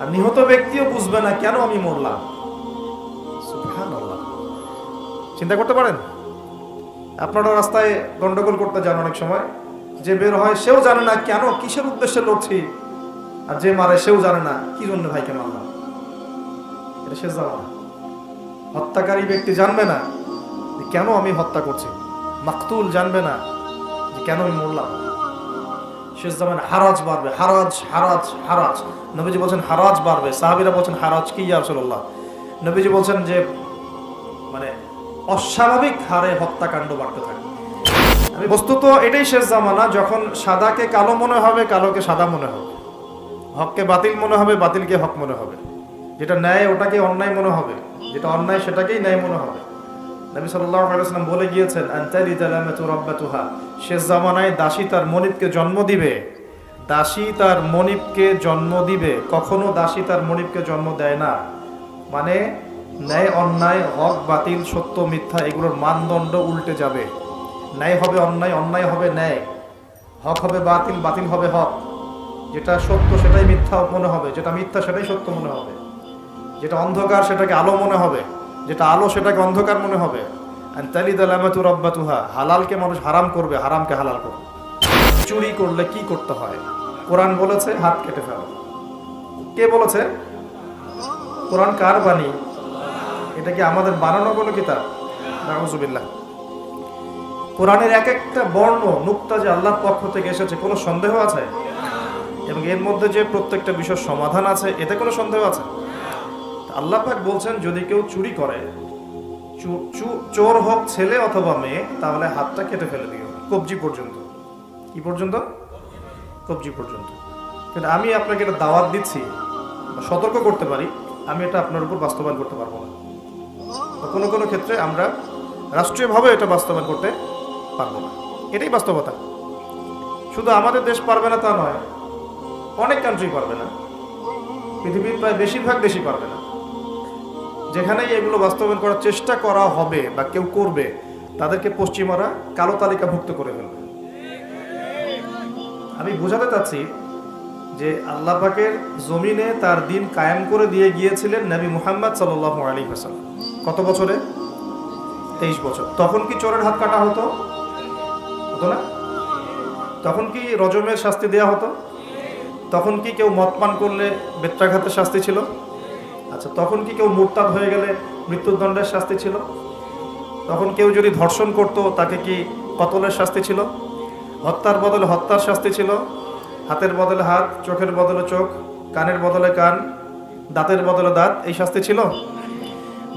আর নিহত ব্যক্তিও বুঝবে না কেন আমি মরলাম। চিন্তা করতে পারেন? আপনারা রাস্তায় গন্ডগোল করতে যান অনেক সময়। যে বের হয় সেও জানে না কেন কিসের উদ্দেশ্যে লড়ছি। আর যে মারে সেও জানে না কি জন্য ভাইকে মারলাম? এটা শেষ জামানা। হত্যাকারী ব্যক্তি জানবে না যে কেন আমি হত্যা করছি। মাকতুল জানবে না যে কেন আমি মরলাম। শেষ জামানে হারাজ বাড়বে, হারাজ হারাজ হারাজ। নবীজি বলছেন, হারাজ বাড়বে। সাহাবিরা বলছেন, হারাজ কি ইয়া রাসূলুল্লাহ? নবীজি বলছেন যে মানে অস্বাভাবিক হারে হত্যাকাণ্ড বাড়তে থাকে। আমি বস্তুত এটাই শেষ জামানা, যখন সাদাকে কালো মনে হবে, কালোকে সাদা মনে হবে। হককে বাতিল মনে হবে, বাতিলকে হক মনে হবে। যেটা ন্যায়, ওটাকে অন্যায় মনে হবে। যেটা অন্যায়, সেটাকেই ন্যায় মনে হবে। নবী ওয়াসাল্লাম বলে গিয়েছেন রাব্বাতুহা শেষ জামানায় দাসী তার মনিবকে জন্ম দিবে। দাসী তার মনিবকে জন্ম দিবে। কখনো দাসী তার মনিবকে জন্ম দেয় না। মানে ন্যায়, অন্যায়, হক, বাতিল, সত্য, মিথ্যা, এগুলোর মানদণ্ড উল্টে যাবে। ন্যায় হবে অন্যায় অন্যায় হবে ন্যায়। হক হবে বাতিল বাতিল হবে হক। যেটা সত্য সেটাই মিথ্যা মনে হবে, যেটা মিথ্যা সেটাই সত্য মনে হবে। যেটা অন্ধকার সেটাকে আলো মনে হবে। যেটা আলো সেটাকে অন্ধকার মনে হবে। হালালকে মানুষ হারাম করবে, হারামকে হালাল করবে চুরি করলে কি করতে হয়? কোরআন বলেছে, হাত কেটে ফেলো। কে বলেছে? কোরআন কার বাণী? এটা কি আমাদের বানানো কোনো কিতাব? নাউজুবিল্লাহ। কোরআনের এক একটা বর্ণ, নুক্তা যে আল্লাহর পক্ষ থেকে এসেছে, কোনো সন্দেহ আছে? এবং এর মধ্যে যে প্রত্যেকটা বিষয়ের সমাধান আছে, এতে কোনো সন্দেহ আছে? আল্লাহ পাক বলছেন, যদি কেউ চুরি করে চোর হোক ছেলে অথবা মেয়ে, তাহলে হাতটা কেটে ফেলে দিও, কবজি পর্যন্ত। কি পর্যন্ত? কবজি পর্যন্ত। কিন্তু আমি আপনাকে এটা দাওয়াত দিচ্ছি সতর্ক করতে পারি, আমি এটা আপনার উপর বাস্তবায়ন করতে পারব না। কোনো কোনো ক্ষেত্রে আমরা রাষ্ট্রীয়ভাবে এটা বাস্তবায়ন করতে পারব না। এটাই বাস্তবতা। শুধু আমাদের দেশ পারবে না তা নয়, অনেক কান্ট্রি পারবে না। পৃথিবীর প্রায় বেশিরভাগ দেশই পারবে না। যেখানেই এগুলো বাস্তবায়ন করার চেষ্টা করা হবে বা কেউ করবে, তাদেরকে পশ্চিমারা কালো তালিকাভুক্ত করে ফেলবে। আমি বোঝাতে চাচ্ছি যে আল্লাহ পাকের জমিনে তার দিন কায়েম করে দিয়ে গিয়েছিলেন নবী মুহাম্মদ সাল্লাহ আলী হাসান কত বছরে? তেইশ বছর। তখন কি চোরের হাত কাটা হতো? হতো না? তখন কি রজমের শাস্তি দেয়া হতো? তখন কি কেউ মদ পান করলে বেত্রাঘাতের শাস্তি ছিল? আচ্ছা তখন কি কেউ মুরতাদ হয়ে গেলে মৃত্যুদণ্ডের শাস্তি ছিল? তখন কেউ যদি ধর্ষণ করত, তাকে কি কতলের শাস্তি ছিল? হত্যার বদলে হত্যার শাস্তি ছিল। হাতের বদলে হাত, চোখের বদলে চোখ, কানের বদলে কান, দাঁতের বদলে দাঁত, এই শাস্তি ছিল?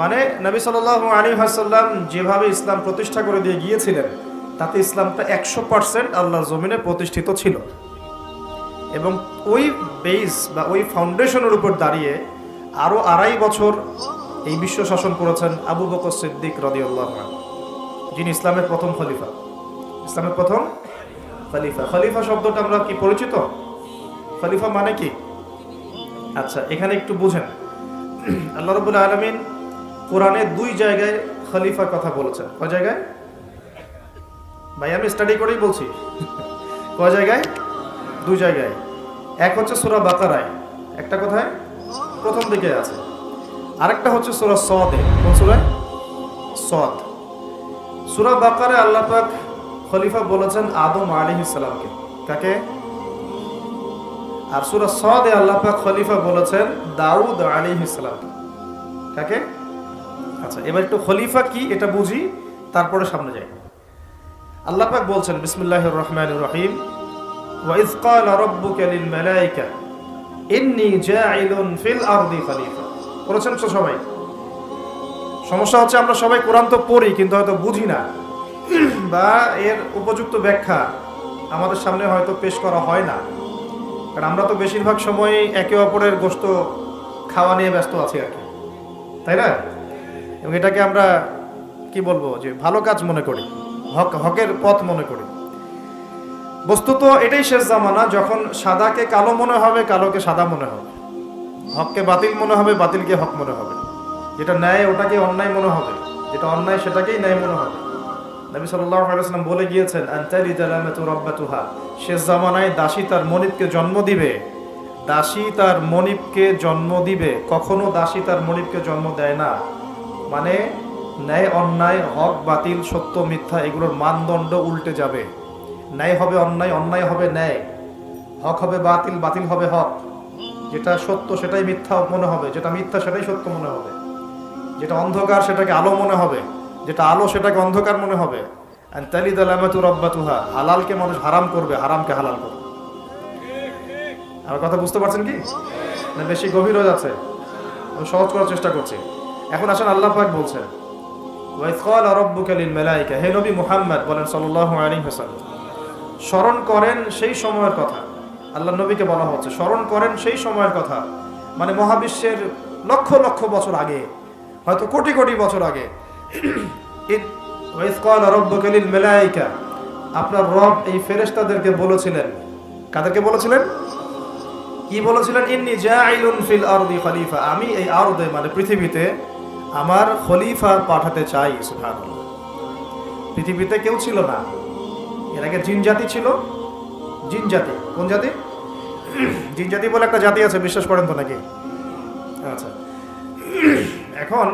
মানে নবী সাল আলী হাসাল্লাম যেভাবে ইসলাম প্রতিষ্ঠা করে দিয়ে গিয়েছিলেন, তাতে ইসলামটা একশো পার্সেন্ট আল্লাহর জমিনে প্রতিষ্ঠিত ছিল। এবং ওই বেস বা ওই ফাউন্ডেশনের উপর দাঁড়িয়ে আরও আড়াই বছর এই বিশ্ব শাসন করেছেন আবু বকর সিদ্দিক রদিউল্লাহ যিনি ইসলামের প্রথম খলিফা। ইসলামের প্রথম খলিফা। খলিফা শব্দটা আমরা কি পরিচিত? খলিফা মানে কি? আচ্ছা এখানে একটু বুঝেন। আল্লাহ রবুল্লা আলমিন কোরআনে দুই জায়গায় খলিফার কথা বলেছেন। কয় জায়গায়? ভাই, আমি স্টাডি করেই বলছি। কয় জায়গায়? দুই জায়গায়। এক হচ্ছে সুরা বাকারায়। একটা কোথায়? প্রথম দিকে আছে আরেকটা হচ্ছে সুরা সদে কোন সুরায় সদ সুরা বাকারে আল্লাহ পাক খলিফা বলেছেন আদম আলী ইসলামকে কাকে আর সুরা সদে আল্লাহ পাক খলিফা বলেছেন দাউদ আলী ইসলামকে কাকে আচ্ছা এবার একটু খলিফা কি এটা বুঝি তারপরে সামনে যাই আল্লাহ পাক বলছেন বিসমিল্লাহির রহমানির রহিম وإذ قال ربك للملائكة ইন্নি জাইলুন ফিল আরদি খলিফা। বলেছেন তো সবাই? সমস্যা হচ্ছে আমরা সবাই কোরআন তো পড়ি, কিন্তু হয়তো বুঝি না। বা এর উপযুক্ত ব্যাখ্যা আমাদের সামনে হয়তো পেশ করা হয় না। কারণ আমরা তো বেশিরভাগ সময় একে অপরের গোস্ত খাওয়া নিয়ে ব্যস্ত আছি আর কি। তাই না? এবং এটাকে আমরা কি বলব? যে ভালো কাজ মনে করি, হক, হকের পথ মনে করি। বস্তুত এটাই শেষ জামানা, যখন সাদাকে কালো মনে হবে, কালোকে সাদা মনে হবে। হককে বাতিল মনে হবে, বাতিলকে হক মনে হবে। যেটা ন্যায়, ওটাকে অন্যায় মনে হবে। যেটা অন্যায়, সেটাকেই ন্যায় মনে হবে। নবী আলাইহি বলে গিয়েছেন শেষ জামানায় দাসী তার মনিবকে জন্ম দিবে। দাসী তার মনিবকে জন্ম দিবে। কখনো দাসী তার মনিবকে জন্ম দেয় না। মানে ন্যায়, অন্যায়, হক, বাতিল, সত্য, মিথ্যা, এগুলোর মানদণ্ড উল্টে যাবে। ন্যায় হবে অন্যায় অন্যায় হবে ন্যায়। হক হবে বাতিল বাতিল হবে হক। যেটা সত্য সেটাই মিথ্যা মনে হবে, যেটা মিথ্যা সেটাই সত্য মনে হবে। যেটা অন্ধকার সেটাকে আলো মনে হবে, যেটা আলো সেটাকে অন্ধকার মনে হবে। হালালকে মানুষ হারাম করবে, হারামকে হালাল করবে। আমার কথা বুঝতে পারছেন কি? না, বেশি গভীর হয়ে যাচ্ছে। আমি সহজ করার চেষ্টা করছি। এখন আসেন আল্লাহ পাক বলছেন ওয়াইজ ক্বালা রাব্বুকা মালাইকা হে নবী মুহাম্মদ বলেন সাল্লাল্লাহু আলাইহি ওয়াসাল্লাম। স্মরণ করেন সেই সময়ের কথা। আল্লাহ নবীকে বলা হচ্ছে, স্মরণ করেন সেই সময়ের কথা। মানে মহাবিশ্বের লক্ষ লক্ষ বছর আগে, হয়তো কোটি কোটি বছর আগে। লিল আপনার রব এই ফেরেশতাদেরকে বলেছিলেন। কাদেরকে বলেছিলেন? কি বলেছিলেন? ইন্নি ফিল খলিফা আমি এই আরদে মানে পৃথিবীতে আমার খলিফা পাঠাতে চাই পৃথিবীতে কেউ ছিল না। এর আগে জিন জাতি ছিল? জিন জাতি। কোন জাতি? জিন জাতি বলে একটা জাতি আছে, বিশ্বাস করেন তো নাকি? আচ্ছা। এখন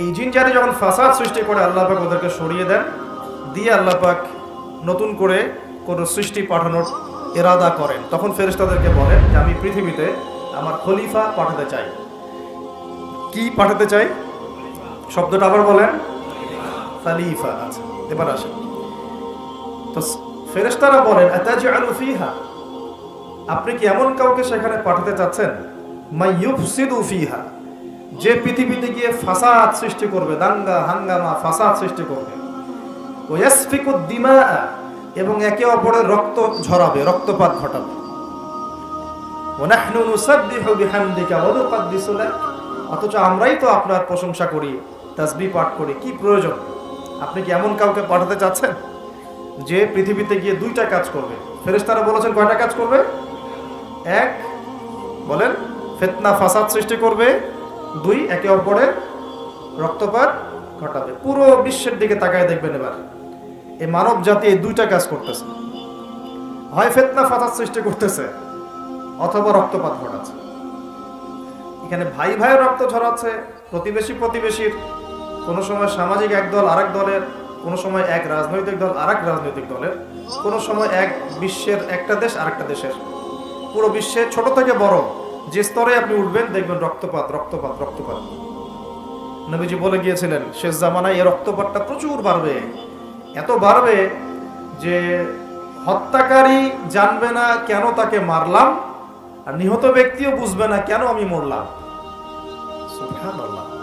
এই জিন জাতি যখন ফাসাদ সৃষ্টি করে, আল্লাহ পাক ওদেরকে সরিয়ে দেন, দিয়ে আল্লাহ পাক নতুন করে কোনো সৃষ্টি পাঠানোর এরাদা করেন। তখন ফেরেশতাদেরকে বলেন যে, আমি পৃথিবীতে আমার খলিফা পাঠাতে চাই। কি পাঠাতে চাই? শব্দটা আবার বলেন। খালিফা আচ্ছা এবার আসেন। তো ফেরেশতারা বলেন, আতাজআলু ফিহা? আপনি কি এমন কাউকে সেখানে পাঠাতে চাচ্ছেন? ফিহা? যে পৃথিবীতে গিয়ে ফাসাদ সৃষ্টি করবে, দাঙ্গা, হাঙ্গামা, ফাসাদ সৃষ্টি করবে। ওয়াসফিকু দিমা এবং একে অপরের রক্ত ঝরাবে, রক্তপাত ঘটাবে। অথচ আমরাই তো আপনার প্রশংসা করি তাসবিহ পাঠ করি, কি প্রয়োজন? আপনি কি এমন কাউকে পাঠাতে চাচ্ছেন? যে পৃথিবীতে গিয়ে দুইটা কাজ করবে। ফেরেশতারা বলেছেন, কয়টা কাজ করবে? এক, বলেন, ফেতনা ফাসাদ সৃষ্টি করবে। দুই, একে অপরের রক্তপাত ঘটাবে। পুরো বিশ্বের দিকে তাকায় দেখবেন এবার। এই মানব জাতি এই দুইটা কাজ করতেছে। হয় ফেতনা ফাসাদ সৃষ্টি করতেছে, অথবা রক্তপাত ঘটাচ্ছে। এখানে ভাই ভাইয়ের রক্ত ঝরাচ্ছে, প্রতিবেশী প্রতিবেশীর, কোনো সময় সামাজিক এক দল আরেক দলের কোনো সময় এক রাজনৈতিক দল আরেক রাজনৈতিক দলের, কোনো সময় এক বিশ্বের একটা দেশ আরেকটা দেশের। পুরো বিশ্বে ছোট থেকে বড় যে স্তরে আপনি উঠবেন, দেখবেন রক্তপাত রক্তপাত রক্তপাত। নবীজি বলে গিয়েছিলেন, শেষ জামানায় এই রক্তপাতটা প্রচুর বাড়বে। এত বাড়বে যে হত্যাকারী জানবে না কেন তাকে মারলাম, আর নিহত ব্যক্তিও বুঝবে না কেন আমি মরলাম। সুবহানাল্লাহ।